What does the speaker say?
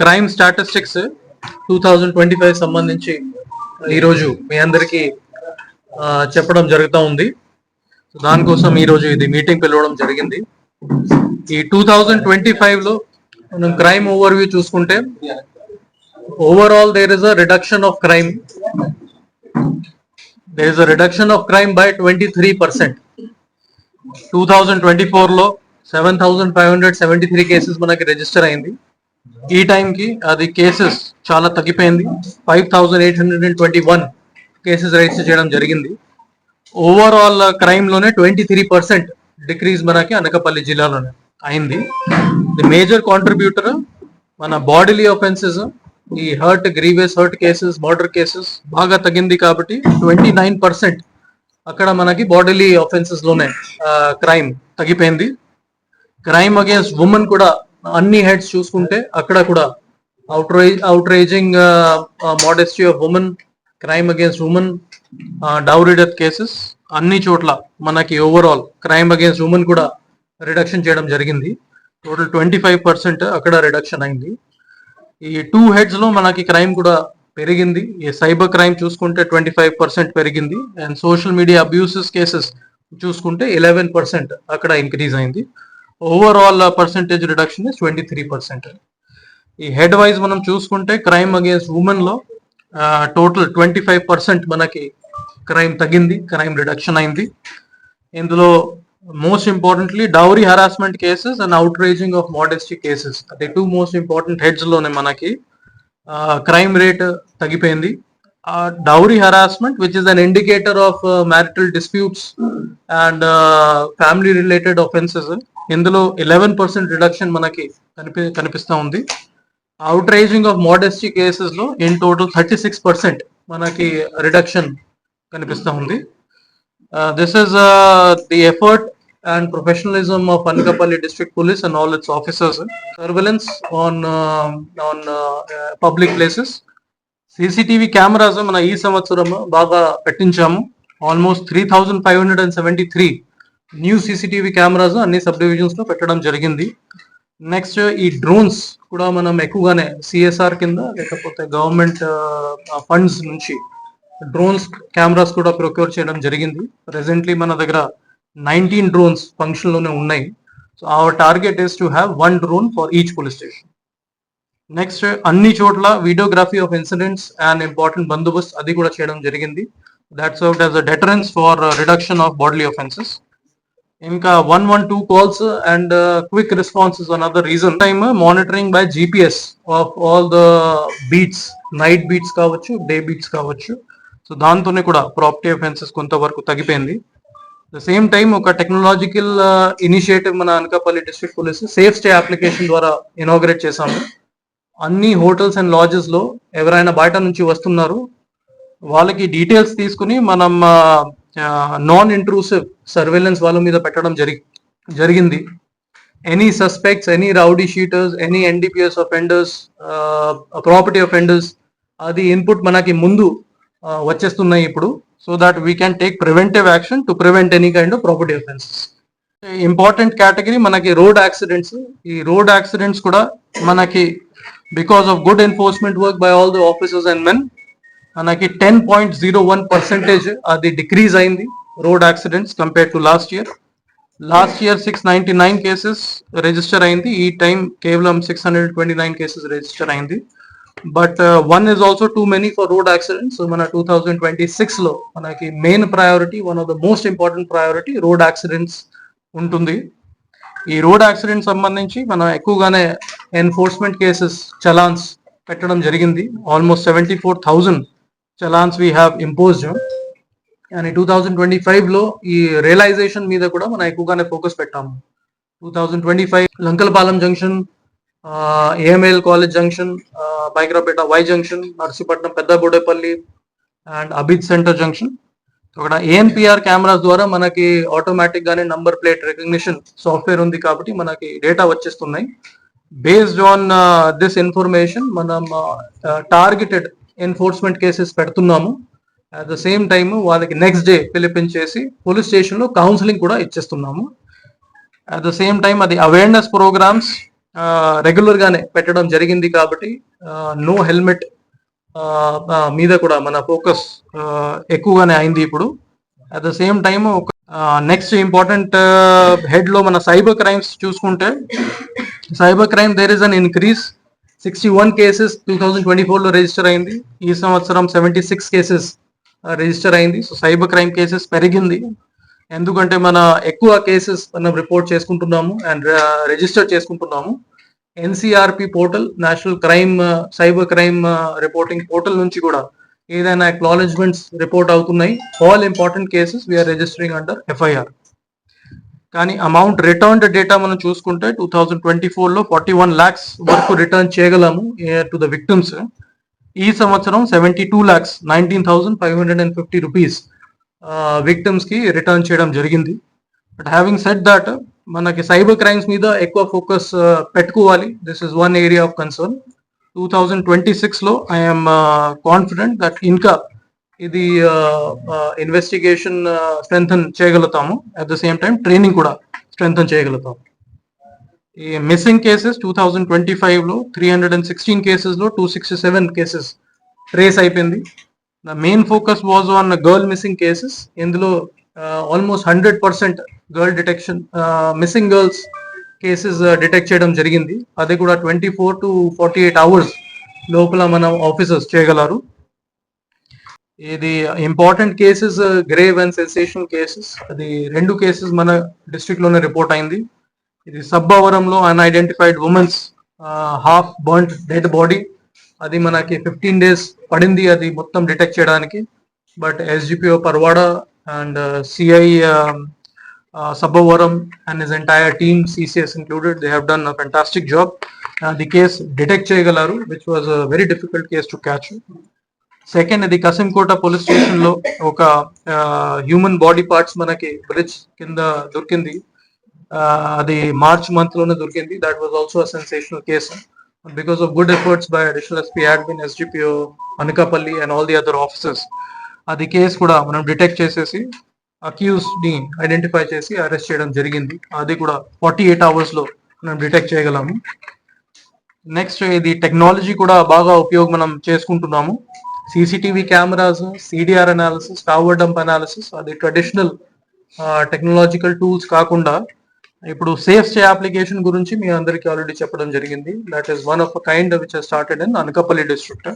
Crime statistics two thousand twenty five సంబంధించి ఈరోజు మీ అందరికి చెప్పడం జరుగుతూ ఉంది. దానికోసం ఈరోజు ఇది మీటింగ్ పిలవడం జరిగింది. ఈ టూ థౌజండ్ ట్వంటీ ఫైవ్లో మనం క్రైమ్ ఓవర్ వ్యూ చూసుకుంటే overall there is a reduction of crime there is a reduction of crime by twenty three percent two thousand twenty ఫోర్లో seven thousand five hundred seventy three cases మనకి register అయింది. ఈ టైంకి అది cases చాలా తగ్గిపోయింది. Five thousand eight hundred and twenty one cases register చేయడం జరిగింది. ఓవరాల్ క్రైమ్లోనే ట్వంటీ త్రీ పర్సెంట్ డిక్రీజ్ మనకి అనకపల్లి జిల్లాలోనే అయింది. ది మేజర్ కాంట్రిబ్యూటర్ మన బాడీలీ ఆఫెన్సెస్ ఈ hurt grievous hurt cases murder cases బాగా తగ్గింది కాబట్టి ట్వంటీ నైన్ పర్సెంట్ అక్కడ మనకి బాడీలీ ఆఫెన్సెస్లోనే క్రైమ్ తగ్గిపోయింది. క్రైమ్ అగేన్స్ట్ ఉమెన్ కూడా అన్ని హెడ్స్ చూసుకుంటే అక్కడ కూడా outrage outraging modesty of women crime against women dowry death cases అన్ని చోట్ల మనకి ఓవరాల్ క్రైమ్ అగేన్స్ట్ ఉమెన్ కూడా రిడక్షన్ చేయడం జరిగింది. టోటల్ ట్వంటీ ఫైవ్ పర్సెంట్ అక్కడ రిడక్షన్ అయింది. ఈ టూ హెడ్స్లో మనకి క్రైమ్ కూడా పెరిగింది. ఈ సైబర్ క్రైమ్ చూసుకుంటే ట్వంటీ ఫైవ్ పర్సెంట్ పెరిగింది. And social media abuses cases చూసుకుంటే ఎలెవెన్ పర్సెంట్ అక్కడ ఇంక్రీజ్ అయింది. Overall percentage reduction is twenty three percent ఈ హెడ్ వైజ్ మనం చూసుకుంటే క్రైమ్ అగేన్స్ట్ ఉమెన్లో టోటల్ ట్వంటీ ఫైవ్ పర్సెంట్ మనకి క్రైమ్ తగ్గింది క్రైమ్ రిడక్షన్ అయింది. ఇందులో most importantly dowry harassment cases and outraging of modesty cases అదే టూ మోస్ట్ ఇంపార్టెంట్ హెడ్స్లోనే మనకి క్రైమ్ రేట్ తగ్గిపోయింది. Dowry harassment which is an indicator of marital disputes and family related offences ఇందులో eleven percent reduction మనకి కనిపి కనిపిస్తా ఉంది. Outraging of modesty కేసెస్లో in total thirty six percent మనకి రిడక్షన్ కనిపిస్తా ఉంది. This is the effort and professionalism of Anakapalli district police and all its officers surveillance on on public places CCTV cameras మన ఈ సంవత్సరం బాగా పెట్టించాము. Almost three thousand five hundred and seventy three new CCTV cameras అన్ని సబ్ డివిజన్స్లో పెట్టడం జరిగింది. Next ఈ డ్రోన్స్ కూడా మనం ఎక్కువగానే సిఎస్ఆర్ కింద లేకపోతే గవర్నమెంట్ ఫండ్స్ నుంచి డ్రోన్స్ కెమెరాస్ కూడా ప్రొక్యూర్ చేయడం జరిగింది. ప్రెసెంట్లీ మన దగ్గర నైన్టీన్ డ్రోన్స్ ఫంక్షన్లోనే ఉన్నాయి. So our target is to have one drone for each police station next అన్ని చోట్ల videography of incidents and important Bandobast అది కూడా చేయడం జరిగింది. That's out as a deterrence for reduction of body offences ఇంకా one one two calls and quick responses another reason time monitoring by GPS of all the beats night beats కావచ్చు day beats కావచ్చు. So దాంతోనే కూడా property offences కొంతవరకు తగ్గిపోయింది. The same time ఒక technological initiative మన Anakapalli district police safe stay application ద్వారా inaugurate చేశాము. అన్ని హోటల్స్ అండ్ లాడ్జెస్లో ఎవరైనా బయట నుంచి వస్తున్నారు వాళ్ళకి డీటెయిల్స్ తీసుకుని మనం నాన్ ఇంట్రూసివ్ సర్వేలెన్స్ వాళ్ళ మీద పెట్టడం జరిగి జరిగింది. Any suspects any rowdy sheeters any NDPS offenders property offenders అది ఇన్పుట్ మనకి ముందు వచ్చేస్తున్నాయి ఇప్పుడు. So that we can take preventive action to prevent any kind of property offences important category మనకి రోడ్ యాక్సిడెంట్స్ ఈ రోడ్ యాక్సిడెంట్స్ కూడా మనకి because of good enforcement work by all the officers and men. మనకి ten point zero one percentage అది decrease అయింది road accidents compare to last year last year six ninety nine cases register అయింది. ఈ time కేవలం six hundred twenty nine cases register అయింది but one is also too many for road accidents మన two thousand twenty సిక్స్లో మనకి main priority one of the most important priority road accidents ఉంటుంది. ఈ road accident సంబంధించి మనం ఎక్కువగానే ఎన్ఫోర్స్మెంట్ కేసెస్ చలాన్స్ పెట్టడం జరిగింది. Almost seventy four thousand challans we have imposed. And two thousand twenty ఫైవ్లో ఈ రియలైజేషన్ మీద కూడా మనం ఎక్కువగానే ఫోకస్ పెట్టాము. Two thousand twenty five Lankalapalem junction AML college junction Baikrapeta Y junction Narsipatnam Pedda Bodepalli and Abid centre junction. అక్కడ ANPR cameras ద్వారా మనకి ఆటోమేటిక్ గానే నంబర్ ప్లేట్ రికగ్నిషన్ సాఫ్ట్వేర్ ఉంది కాబట్టి మనకి డేటా వచ్చేస్తున్నాయి. బేస్డ్ ఆన్ దిస్ ఇన్ఫర్మేషన్ మనం targeted enforcement cases పెడుతున్నాము. అట్ ద సేమ్ టైమ్ వాళ్ళకి నెక్స్ట్ డే పిలిపించేసి పోలీస్ స్టేషన్లో కౌన్సిలింగ్ కూడా ఇచ్చేస్తున్నాము. అట్ ద సేమ్ టైం అది అవేర్నెస్ ప్రోగ్రామ్స్ రెగ్యులర్ గానే పెట్టడం జరిగింది కాబట్టి uh, నో హెల్మెట్ మీద కూడా మన ఫోకస్ ఎక్కువగానే అయింది ఇప్పుడు. At the same time next important హెడ్లో మన సైబర్ క్రైమ్స్ చూసుకుంటే cyber crime there is an increase sixty one cases two thousand twenty ఫోర్లో రిజిస్టర్ అయింది. ఈ సంవత్సరం సెవెంటీ సిక్స్ కేసెస్ రిజిస్టర్ అయింది. సో సైబర్ క్రైమ్ కేసెస్ పెరిగింది. ఎందుకంటే మన ఎక్కువ కేసెస్ మనం రిపోర్ట్ చేసుకుంటున్నాము అండ్ రిజిస్టర్ చేసుకుంటున్నాము. NCRP portal national crime cyber crime reporting portal నుంచి కూడా ఏదైనా అక్నాలెడ్జ్మెంట్స్ రిపోర్ట్ అవుతున్నాయి. All important cases we're registering under FIR కానీ అమౌంట్ రిటర్న్ డేటా మనం చూసుకుంటే టూ థౌజండ్ ట్వంటీ ఫోర్లో ఫార్టీ వన్ ల్యాక్స్ వరకు రిటర్న్ చేయగలము టు ద విక్టిమ్స్ ఈ సంవత్సరం seventy two lakhs nineteen thousand five hundred and fifty rupees విక్టిమ్స్కి return చేయడం జరిగింది. బట్ హ్యావింగ్ సెట్ దట్ మనకి సైబర్ క్రైమ్స్ మీద ఎక్కువ ఫోకస్ పెట్టుకోవాలి. This is one area of concern two thousand twenty సిక్స్లో ఐఎమ్ కాన్ఫిడెంట్ దట్ ఇంకా ఇది ఇన్వెస్టిగేషన్ స్ట్రెంథన్ చేయగలుగుతాము. At the same time training కూడా స్ట్రెంగ్తన్ చేయగలుగుతాము. ఈ missing cases two thousand twenty ఫైవ్లో త్రీ హండ్రెడ్ అండ్ సిక్స్టీన్ కేసెస్లో two sixty seven cases trace అయిపోయింది. The main focus was on girl missing cases ఇందులో almost hundred percent girl detection missing girls cases detect చేయడం జరిగింది. అది కూడా twenty four to forty eight hours లోపల మనం officers చేయగలరు. ఇది important cases grave and sensation cases అది రెండు కేసెస్ మన డిస్ట్రిక్ట్లోనే రిపోర్ట్ అయింది. ఇది సబ్బవరంలో unidentified women's half burn dead body అది మనకి ఫిఫ్టీన్ డేస్ పడింది అది మొత్తం డిటెక్ట్ చేయడానికి. But SGPO Parwada and CI Sabbavaram and his entire team CCS included they have done fantastic job the case detect చేయగలరు which was very difficult case to catch second ఇది Kasimkota police station లో ఒక human body parts మనకి bridge కింద దొరికింది అది March month లోనే దొరికింది that was also sensational case because of good efforts by additional SP admin SDPO Anakapalli and all the other officers అది కేసు కూడా మనం డిటెక్ట్ చేసేసి అక్యూస్ని ఐడెంటిఫై చేసి అరెస్ట్ చేయడం జరిగింది. అది కూడా ఫార్టీ ఎయిట్ అవర్స్లో మనం డిటెక్ట్ చేయగలము. నెక్స్ట్ ఇది టెక్నాలజీ కూడా బాగా ఉపయోగం మనం చేసుకుంటున్నాము CCTV cameras CDR analysis tower dump analysis అది ట్రెడిషనల్ టెక్నాలజికల్ టూల్స్ కాకుండా ఇప్పుడు సేఫ్ స్టే అప్లికేషన్ గురించి మీ అందరికీ ఆల్రెడీ చెప్పడం జరిగింది. That is one of kind which started in Anakapalli district